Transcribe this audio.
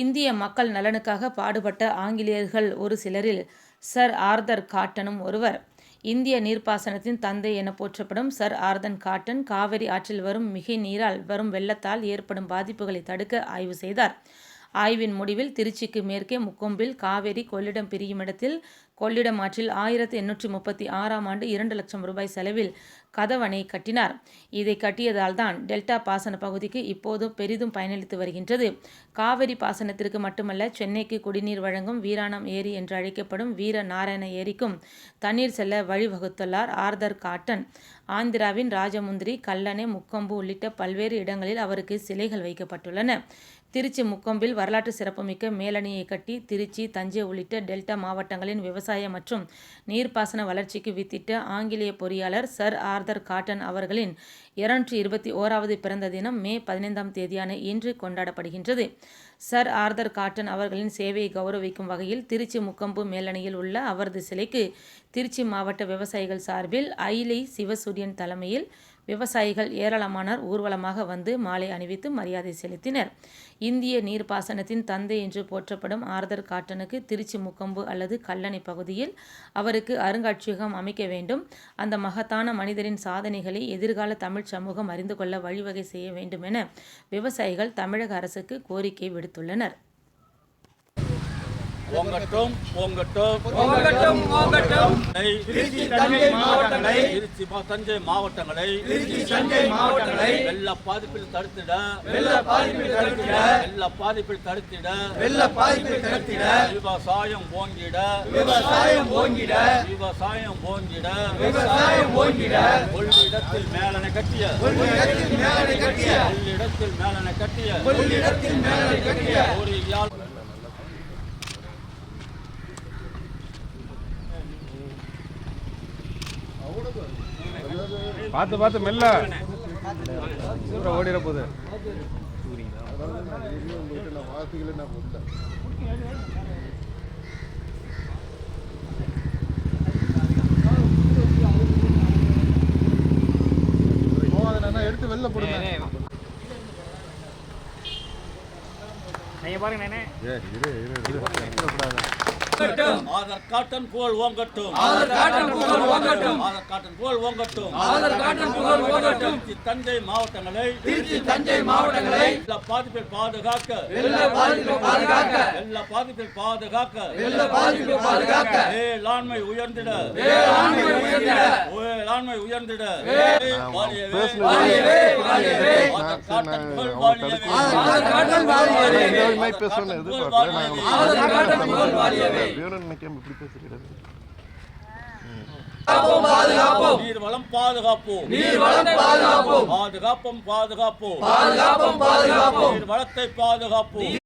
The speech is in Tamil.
இந்திய மக்கள் நலனுக்காக பாடுபட்ட ஆங்கிலேயர்கள் ஒரு சிலரில் சர் ஆர்தர் காட்டனும் ஒருவர். இந்திய நீர்ப்பாசனத்தின் தந்தை என போற்றப்படும் சர் ஆர்தர் காட்டன் காவிரி ஆற்றில் வரும் மிகை நீரால் வரும் வெள்ளத்தால் ஏற்படும் பாதிப்புகளை தடுக்க ஆய்வு செய்தார். ஆய்வின் முடிவில் திருச்சிக்கு மேற்கே முக்கொம்பில் காவிரி கொள்ளிடம் பிரியும் இடத்தில் கொள்ளிடம் ஆற்றில் ஆயிரத்தி எண்ணூற்றி முப்பத்தி ஆறாம் ஆண்டு இரண்டு லட்சம் ரூபாய் செலவில் கதவணை கட்டினார். இதை கட்டியதால் தான் டெல்டா பாசன பகுதிக்கு இப்போது பெரிதும் பயனளித்து வருகின்றது. காவிரி பாசனத்திற்கு மட்டுமல்ல சென்னைக்கு குடிநீர் வழங்கும் வீராணம் ஏரி என்று அழைக்கப்படும் வீர நாராயண ஏரிக்கும் தண்ணீர் செல்ல வழிவகுத்துள்ளார் ஆர்தர் காட்டன். ஆந்திராவின் ராஜமுந்திரி கல்லணை முக்கொம்பு உள்ளிட்ட பல்வேறு இடங்களில் அவருக்கு சிலைகள் வைக்கப்பட்டுள்ளன. திருச்சி முக்கொம்பில் வரலாற்று சிறப்புமிக்க மேலணியை கட்டி திருச்சி தஞ்சை உள்ளிட்ட டெல்டா மாவட்டங்களின் விவசாய மற்றும் நீர்ப்பாசன வளர்ச்சிக்கு வித்திட்ட ஆங்கிலேய பொறியாளர் சர் ஆர்தர் காட்டன் அவர்களின் இருநூற்றி இருபத்தி ஓராவது பிறந்த தினம் மே பதினைந்தாம் தேதியான இன்று கொண்டாடப்படுகின்றது. சர் ஆர்தர் காட்டன் அவர்களின் சேவையை கௌரவிக்கும் வகையில் திருச்சி முக்கம்பு மேலணையில் உள்ள அவரது சிலைக்கு திருச்சி மாவட்ட விவசாயிகள் சார்பில் அயிலை சிவசூரியன் தலைமையில் விவசாயிகள் ஏராளமானோர் ஊர்வலமாக வந்து மாலை அணிவித்து மரியாதை செலுத்தினர். இந்திய நீர்ப்பாசனத்தின் தந்தை என்று போற்றப்படும் ஆர்தர் காட்டனுக்கு திருச்சி முக்கொம்பு அல்லது கல்லணை பகுதியில் அவருக்கு அருங்காட்சியகம் அமைக்க வேண்டும். அந்த மகத்தான மனிதரின் சாதனைகளை எதிர்கால தமிழ் சமூகம் அறிந்து கொள்ள வழிவகை செய்ய வேண்டுமென விவசாயிகள் தமிழக அரசுக்கு கோரிக்கை விடுத்துள்ளனர். ஓங்கட்டும் ஓங்கட்டும் ஓங்கட்டும் திருச்சி தஞ்சை மாவட்டங்களை திருச்சி தஞ்சை மாவட்டங்களை திருச்சி தஞ்சை மாவட்டங்களை வெள்ள பாதிப்பில் தடுத்திட வெள்ள பாதிப்பில் தடுத்திட வெள்ள பாதிப்பில் தடுத்திட வெள்ள பாதிப்பில் தடுத்திட விவசாயம் ஓங்கிட விவசாயம் ஓங்கிட விவசாயம் ஓங்கிட விவசாயம் ஓங்கிட கொள்ளிடத்தில் மேலனை கட்டிய கொள்ளிடத்தில் மேலனை கட்டிய கொள்ளிடத்தில் மேலனை கட்டிய கொள்ளிடத்தில் மேலனை கட்டிய ஒரு யாழ் பார்த்து பார்த்து மெல்ல. சூப்பரா ஓடிட போகுது எடுத்து வெளில போடுங்க ஏ இரு. இரு இரு. ஆதர் காட்டன் புகழ் ஓங்கட்டும். ஆதர் காட்டன் புகழ் ஓங்கட்டும். ஆதர் காட்டன் புகழ் ஓங்கட்டும். ஆதர் காட்டன் புகழ் ஓங்கட்டும். தஞ்சை மாவட்டங்களை. திருச்சி தஞ்சை மாவட்டங்களை. வெள்ள பாதிப்பில் பாதுகாக்க. வெள்ள பாதிப்பை பாதுகாக்க. வெள்ள பாதிப்பில் பாதுகாக்க. வெள்ள பாதிப்பை பாதுகாக்க. வேளாண்மை உயர்ந்திட. வேளாண்மை உயர்ந்திட. வேளாண்மை உயர்ந்திட. வாழியவே. வாழியவே வாழியவே. ஆதர் காட்டன் புகழ் வாழியவே. ஆதர் காட்டன் வாழியவே. இந்த மாதிரி பேசணும்னு எதிர்பார்க்கல நான் நினைக்காம இப்படி பேசுறீங்க? பாதுகாப்போம். நீர் வளம் பாதுகாப்போம். நீர் வளம் பாதுகாப்போம். பாதுகாப்போம் பாதுகாப்போம். பாதுகாப்போம் பாதுகாப்போம். நீர் வளத்தை பாதுகாப்போம்.